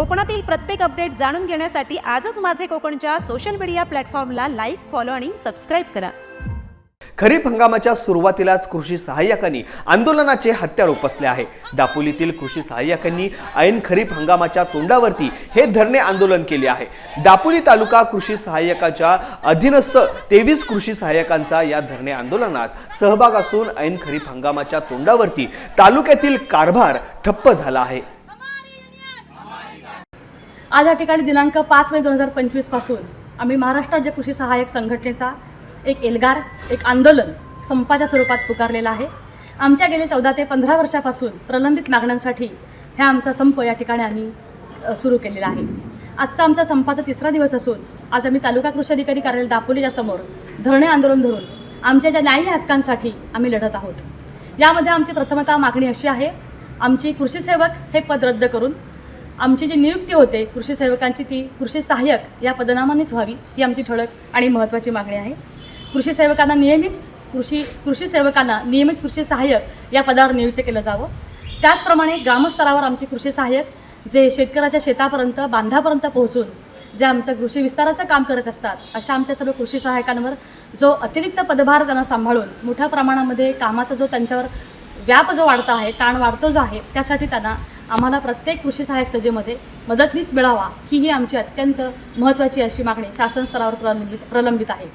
कोकणातील प्रत्येक अपडेट जाणून घेण्यासाठी आजच माझे कोकणच्या सोशल मीडिया प्लॅटफॉर्मला लाईक फॉलो आणि सबस्क्राईब करा. खरीप हंगामाच्या सुरुवातीलाच कृषी सहाय्यकांनी आंदोलनाचे हत्यार उपसले आहे. दापोलीतील कृषी सहाय्यकांनी ऐन खरीप हंगामाच्या तोंडावरती हे धरणे आंदोलन केले आहे. दापोली तालुका कृषी सहाय्यकाच्या अधीनस्थ तेवीस कृषी सहाय्यकांचा या धरणे आंदोलनात सहभाग असून ऐन खरीप हंगामाच्या तोंडावरती तालुक्यातील कारभार ठप्प झाला आहे. आज या ठिकाणी दिनांक पाच मे दोन हजार पंचवीसपासून आम्ही महाराष्ट्र राज्य कृषी सहाय्यक संघटनेचा एक एल्गार एक आंदोलन संपाच्या स्वरूपात पुकारलेला आहे. आमच्या गेले चौदा ते पंधरा वर्षापासून प्रलंबित मागण्यांसाठी ह्या आमचा संप या ठिकाणी आम्ही सुरू केलेला आहे. आजचा आमचा संपाचा तिसरा दिवस असून आज आम्ही तालुका कृषी अधिकारी कार्यालय दापोलीच्या समोर धरणे आंदोलन धरून आमच्या ज्या न्याय्य हक्कांसाठी आम्ही लढत आहोत. यामध्ये आमची प्रथमतः मागणी अशी आहे आमची कृषी सेवक हे पद रद्द करून आमची जी नियुक्ती होते कृषी सेवकांची ती कृषी सहाय्यक या पदनामानेच व्हावी ही आमची ठळक आणि महत्त्वाची मागणी आहे. कृषी सेवकांना नियमित कृषी कृषी सेवकांना नियमित कृषी सहाय्यक या पदावर नियुक्त केलं जावं. त्याचप्रमाणे ग्रामस्तरावर आमचे कृषी सहाय्यक जे शेतकऱ्याच्या शेतापर्यंत बांधापर्यंत पोहोचून जे आमचं कृषी विस्ताराचं काम करत असतात अशा आमच्या सर्व कृषी सहाय्यकांवर जो अतिरिक्त पदभार त्यांना सांभाळून मोठ्या प्रमाणामध्ये कामाचा जो त्यांच्यावर व्याप जो वाढता आहे ताण वाढतो जो आहे त्यासाठी त्यांना आम्हाला प्रत्येक कृषी सहाय्यक सजेमध्ये मदतनीस मिळावा ही ही आमची अत्यंत महत्त्वाची अशी मागणी शासन स्तरावर प्रलंबित प्रलंबित आहे.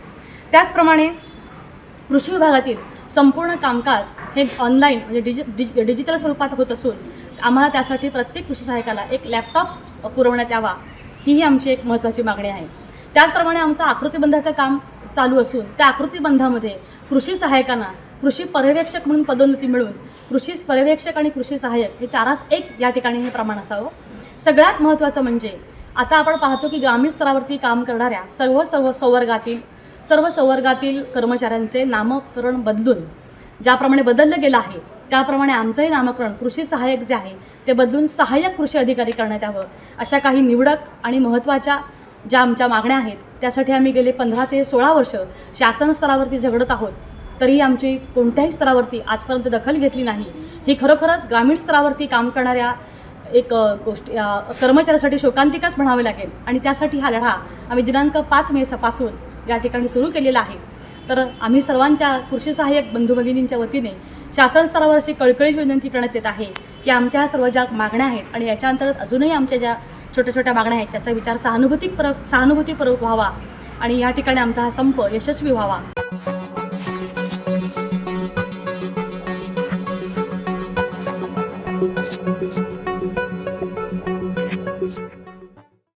त्याचप्रमाणे कृषी विभागातील संपूर्ण कामकाज हे ऑनलाईन म्हणजे डिजि डिजि डिजिटल स्वरूपात होत असून आम्हाला त्यासाठी प्रत्येक कृषी सहाय्यकाला एक लॅपटॉप पुरवण्यात यावा ही ही आमची एक महत्त्वाची मागणी आहे. त्याचप्रमाणे आमचं आकृतीबंधाचं काम चालू असून त्या आकृतीबंधामध्ये कृषी सहाय्यकांना कृषी पर्यवेक्षक म्हणून पदोन्नती मिळून कृषी पर्यवेक्षक आणि कृषी सहाय्यक हे चारास एक या ठिकाणी हे प्रमाण असावं. सगळ्यात महत्त्वाचं म्हणजे आता आपण पाहतो की ग्रामीण स्तरावरती काम करणाऱ्या सर्व सर्व संवर्गातील सर्व संवर्गातील कर्मचाऱ्यांचे नामकरण बदलून ज्याप्रमाणे बदललं गेलं आहे त्याप्रमाणे आमचंही नामकरण कृषी सहाय्यक जे आहे ते बदलून सहाय्यक कृषी अधिकारी करण्यात यावं अशा काही निवडक आणि महत्त्वाच्या ज्या आमच्या मागण्या आहेत त्यासाठी आम्ही गेले पंधरा ते सोळा वर्ष शासन स्तरावरती झगडत आहोत. तरी आमची कोणत्याही स्तरावरती आजपर्यंत दखल घेतली नाही. ही खरोखरच ग्रामीण स्तरावरती काम करणाऱ्या एक गोष्ट गोष्टी कर्मचाऱ्यासाठी शोकांतिकाच म्हणावे लागेल. आणि त्यासाठी हा लढा आम्ही दिनांक पाच मेपासून या ठिकाणी सुरू केलेला आहे. तर आम्ही सर्वांच्या कृषी सहाय्यक बंधू भगिनींच्या वतीने शासन स्तरावर अशी कळकळीची विनंती करण्यात येत आहे की आमच्या ह्या सर्व ज्या मागण्या आहेत आणि याच्या अंतर्गत अजूनही आमच्या ज्या छोट्या छोट्या मागण्या आहेत त्याचा विचार सहानुभूतीपूर्वक सहानुभूतीपूर्वक व्हावा आणि या ठिकाणी आमचा हा संप यशस्वी व्हावा.